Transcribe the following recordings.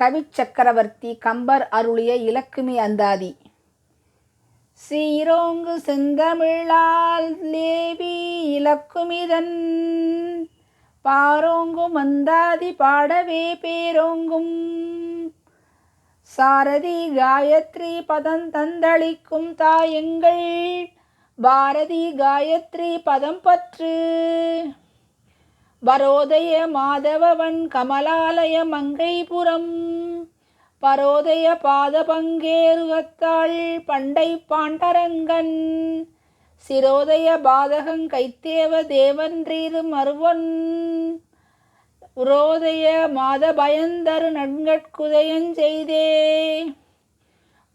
கவிச்சக்கரவர்த்தி கம்பர் அருளிய இலக்குமி அந்தாதி. சீரோங்கு செந்தமிழால் லேவி இலக்குமிதன். பாரோங்கும் அந்தாதி பாடவே பேரோங்கும். சாரதி காயத்ரி பதம் தந்தளிக்கும் தாயங்கள். பாரதி காயத்ரி பதம் பற்று. வரோதய மாதவவன் கமலாலய மங்கைபுரம். பரோதய பாத பங்கேருகத்தாள் பண்டை பாண்டரங்கன். சிரோதய பாதகங் கைத்தேவ தேவன்றீரு மருவன். உரோதய மாத பயந்தரு நன்கட்குதயஞ்செய்தே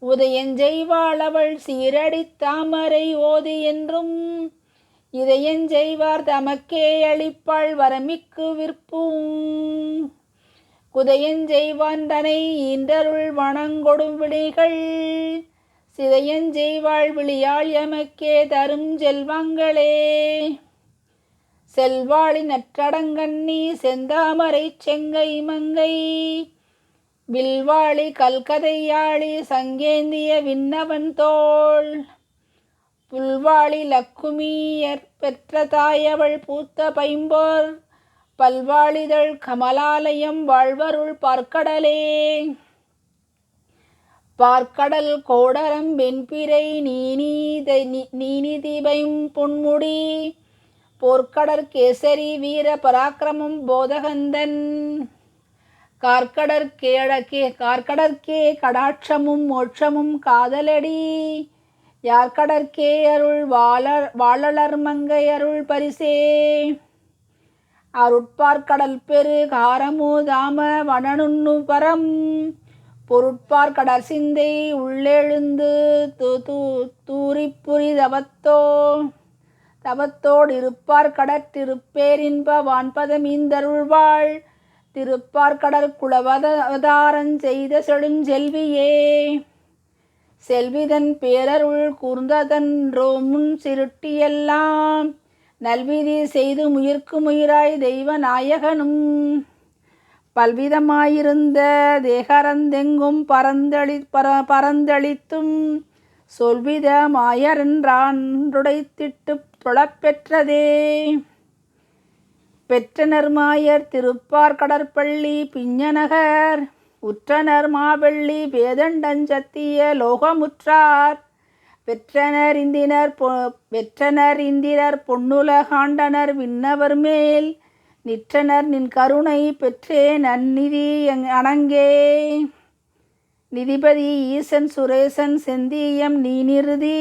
உதயஞ்செய்வாளவள் சீரடி தாமரை ஓதி என்றும் இதயஞ்செய்வார் தமக்கே அளிப்பாள் வரமிக்கு விற்பும். குதையஞ்செய்வான் தனை இன்றருள் வணங்கொடும் விழிகள். சிதையஞ்செய்வாள் விழியாள் எமக்கே தரும் செல்வங்களே. செல்வாளி நற்றடங்கண்ணி செந்தாமரை செங்கை மங்கை. வில்வாளி கல்கதையாளி சங்கேந்திய விண்ணவன் தோள். புல்வாளி லக்குமியர் பெற்ற தாயவள் பூத்த பைம்போர். பல்வாளிதழ் கமலாலயம் வாழ்வருள் பார்க்கடலே. பார்க்கடல் கோடரம் வெண்பிரை நீநீத நீனிதிபையும் பொன்முடி. போர்க்கடற் கேசரி வீர பராக்கிரமம் போதகந்தன். கார்க்கடற்கே கார்க்கடற்கே கடாட்சமும் மோட்சமும் காதலடி. யார்கடற்கே அருள் வாழ வாழலர் மங்கை அருள் பரிசே. அருட்பார்க்கடல் பெரு காரமுதாம வனனுண்ணு பரம். பொருட்பார் கடற் சிந்தை உள்ளெழுந்து தூ புரி தவத்தோ. தவத்தோடு இருப்பார் கடற்றிருப்பேரின்ப வான்பதம் இந்தருள்வாள் திருப்பார் கடற்குளவதாரன் செய்த செழுஞ்செல்வியே செல்விதன் பேரருள் கூர்ந்ததன்றோ முன் சிருட்டியெல்லாம். நல்விதி செய்து முயற்கு முயிராய் தெய்வ நாயகனும். பல்விதமாயிருந்த தேகரந்தெங்கும் பரந்தளி பர பரந்தளித்தும் சொல்வித மாயரென்றான்றுடைத்திட்டு புலப்பெற்றதே. பெற்றனர் மாயர் திருப்பார் கடற்பள்ளி பிஞ்சநகர். உற்றனர் மாவெள்ளி வேதண்டஞ்சத்திய லோகமுற்றார். பெற்றனர் இந்தினர் பொ வெற்றனர் இந்திரர் பொன்னுலகாண்டனர் விண்ணவர் மேல். நிற்றனர் நின் கருணை பெற்றே நன்னிதி அணங்கே. நிதிபதி ஈசன் சுரேசன் செந்தியம் நீ நிறுதி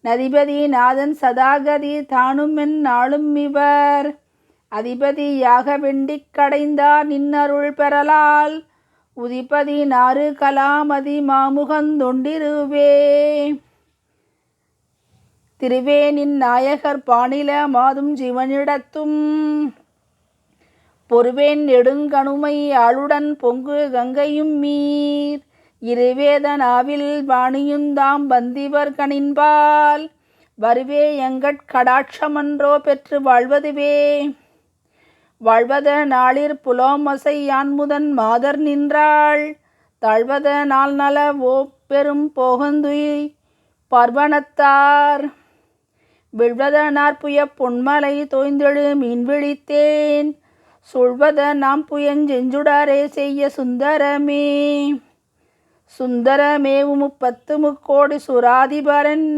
நதிபதி நாதன் சதாகதி தானுமென் நாளும் இவர். அதிபதியாக வெண்டிக் கடைந்தார் நின்னருள் பெறலால். உதிப்பதினாறு கலாமதி மாமுகந்தொண்டிருவே திருவேனின் நாயகர் பாணில மாதும் ஜீவனிடத்தும் பொறுவேன் நெடுங்கணுமை ஆளுடன் பொங்கு கங்கையும் மீர். இருவேதனாவில் வாணியுந்தாம் வந்திவர் கணின்பால். வருவே எங்கட் கடாட்சமன்றோ பெற்று வாழ்வதுவே. வாழ்வத நாளிர் புலோமசை யான்முதன் மாதர் நின்றாள். தாழ்வத நாள் நல ஓ பெரும் போகந்துய் பர்வணத்தார் விழ்வத நாற்புய பொன்மலை தோய்ந்தெழு மீன் விழித்தேன் சொல்வத நாம் புயஞ்செஞ்சுடாரே செய்ய சுந்தரமே. சுந்தரமேவு முப்பத்து முக்கோடி சுராதிபரன்.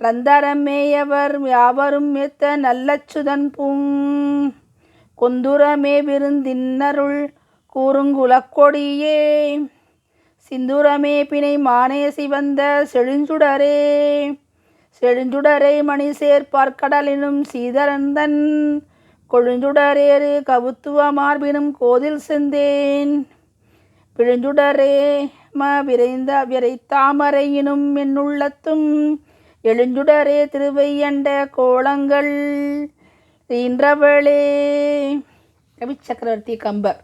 ரந்தரமேயவர் யாவரும் ஏத்த நல்லச்சுதன் பூங் கொந்துரமே விருந்தின்னருள் கூறுங்குலக்கொடியே சிந்துரமே பிணை மானே சிவந்த செழுஞ்சுடரே. செழுஞ்சுடரே மணி சேர்ப்பார்க்கடலினும் சீதரந்தன். கொழுஞ்சுடரேறு கவுத்துவ மார்பினும் கோதில் செந்தேன். பிழுஞ்சுடரே ம விரைந்த விரைத்தாமரையினும் என்னுள்ளத்தும். எழுஞ்சுடரே திருவையண்ட கோலங்கள். ತೀನ್ರ ಬಳಿ ಕವಿ ಚಕ್ರವರ್ತಿ ಕಂಬರ್